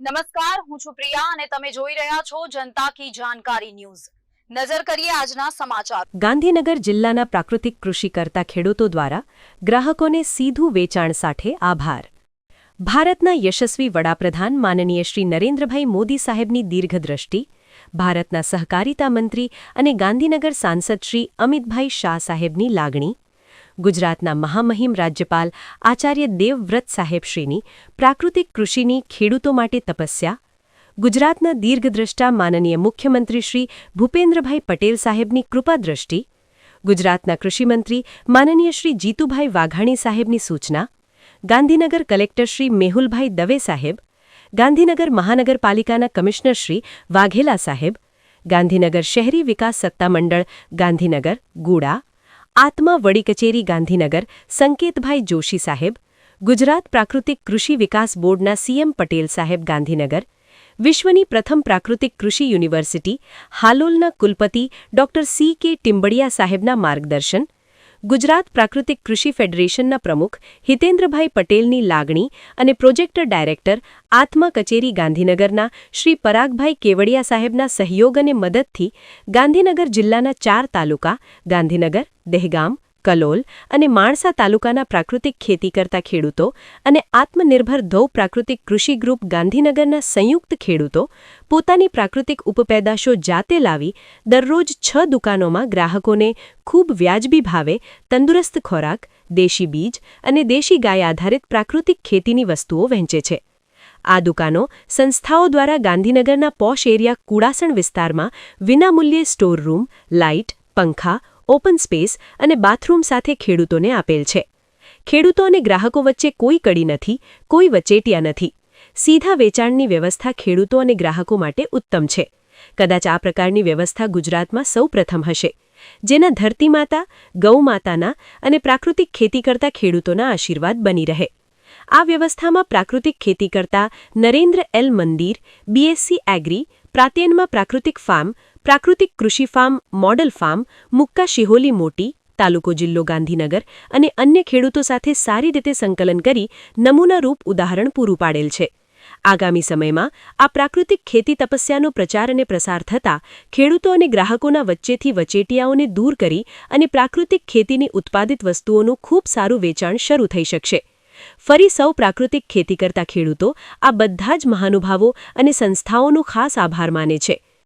નમસ્કાર, હું છું પ્રિયા અને તમે જોઈ રહ્યા છો જનતા કી જાણકારી ન્યૂઝ. નજર કરીએ આજના સમાચાર. ગાંધીનગર જિલ્લાના પ્રાકૃતિક કૃષિ કરતા ખેડૂતો દ્વારા ગ્રાહકોને સીધું વેચાણ સાથે આભાર. ભારતના યશસ્વી વડાપ્રધાન માનનીય શ્રી નરેન્દ્રભાઈ મોદી સાહેબની દીર્ઘદ્રષ્ટિ, ભારતના સહકારિતા મંત્રી અને ગાંધીનગર સાંસદ શ્રી અમિતભાઈ શાહ સાહેબની લાગણી ગુજરાતના મહામહિમ રાજ્યપાલ આચાર્ય દેવવ્રત સાહેબશ્રીની પ્રાકૃતિક કૃષિની ખેડૂતો માટે તપસ્યા, ગુજરાતના દીર્ઘદ્રષ્ટા માનનીય મુખ્યમંત્રી શ્રી ભૂપેન્દ્રભાઈ પટેલ સાહેબની કૃપાદ્રષ્ટિ, ગુજરાતના કૃષિમંત્રી માનનીય શ્રી જીતુભાઈ વાઘાણી સાહેબની સૂચના, ગાંધીનગર કલેક્ટર શ્રી મેહુલભાઈ દવે સાહેબ, ગાંધીનગર મહાનગરપાલિકાના કમિશનર શ્રી વાઘેલા સાહેબ, ગાંધીનગર શહેરી વિકાસ સત્તામંડળ ગાંધીનગર, ગુડા આત્મા વડી કચેરી ગાંધીનગર, સંકેતભાઈ જોશી સાહેબ, ગુજરાત પ્રાકૃતિક કૃષિ વિકાસ બોર્ડના સીએમ પટેલ સાહેબ ગાંધીનગર, વિશ્વની પ્રથમ પ્રાકૃતિક કૃષિ યુનિવર્સિટી, હાલોલના કુલપતિ ડોક્ટર સી કે ટિમ્બડિયા સાહેબના માર્ગદર્શન ગુજરાત પ્રાકૃતિક કૃષિ ફેડરેશનના પ્રમુખ હિતેન્દ્રભાઈ પટેલની લાગણી અને પ્રોજેક્ટર ડાયરેક્ટર આત્મા કચેરી ગાંધીનગરના શ્રી પરાગભાઈ કેવડિયા સાહેબના સહયોગ અને મદદથી ગાંધીનગર જિલ્લાના ચાર તાલુકા ગાંધીનગર, દહેગામ કલોલ અને માણસા તાલુકાના પ્રાકૃતિક ખેતી કરતા ખેડૂતો અને આત્મનિર્ભર ધૌ પ્રાકૃતિક કૃષિ ગ્રુપ ગાંધીનગરના સંયુક્ત ખેડૂતો પોતાની પ્રાકૃતિક ઉપપેદાશો જાતે લાવી દરરોજ છ દુકાનોમાં ગ્રાહકોને ખૂબ વ્યાજબી ભાવે તંદુરસ્ત ખોરાક, દેશી બીજ અને દેશી ગાય આધારિત પ્રાકૃતિક ખેતીની વસ્તુઓ વહેંચે છે. આ દુકાનો સંસ્થાઓ દ્વારા ગાંધીનગરના પોશ એરિયા કુડાસણ વિસ્તારમાં વિનામૂલ્યે સ્ટોર રૂમ, લાઇટ, પંખા ઓપન સ્પેસ અને બાથરૂમ સાથે ખેડૂતોને આપેલ છે. ખેડૂતો અને ગ્રાહકો વચ્ચે કોઈ કડી નથી, કોઈ વચેટિયા નથી. સીધા વેચાણની વ્યવસ્થા ખેડૂતો અને ગ્રાહકો માટે ઉત્તમ છે. કદાચ આ પ્રકારની વ્યવસ્થા ગુજરાતમાં સૌપ્રથમ હશે. જેના ધરતીમાતા ગૌમાતાના અને પ્રાકૃતિક ખેતી કરતા ખેડૂતોના આશીર્વાદ બની રહે. આ વ્યવસ્થામાં પ્રાકૃતિક ખેતી કરતા નરેન્દ્ર એલ મંદિર બીએસસી એગ્રી પ્રાત્યનમાં પ્રાકૃતિક ફાર્મ પ્રાકૃતિક કૃષિ ફાર્મ, મોડલ ફાર્મ, મુક્કા શિહોલી મોટી, તાલુકો જિલ્લો ગાંધીનગર અને અન્ય ખેડૂતો સાથે સારી રીતે સંકલન કરી નમૂનારૂપ ઉદાહરણ પૂરું પાડેલ છે. આગામી સમયમાં આ પ્રાકૃતિક ખેતી તપસ્યાનો પ્રચાર અને પ્રસાર થતાં ખેડૂતો અને ગ્રાહકોના વચ્ચેથી વચેટિયાઓને દૂર કરી અને પ્રાકૃતિક ખેતીની ઉત્પાદિત વસ્તુઓનું ખૂબ સારું વેચાણ શરૂ થઈ શકશે. ફરી સૌ પ્રાકૃતિક ખેતી કરતા ખેડૂતો આ બધા જ મહાનુભાવો અને સંસ્થાઓનો ખાસ આભાર માને છે.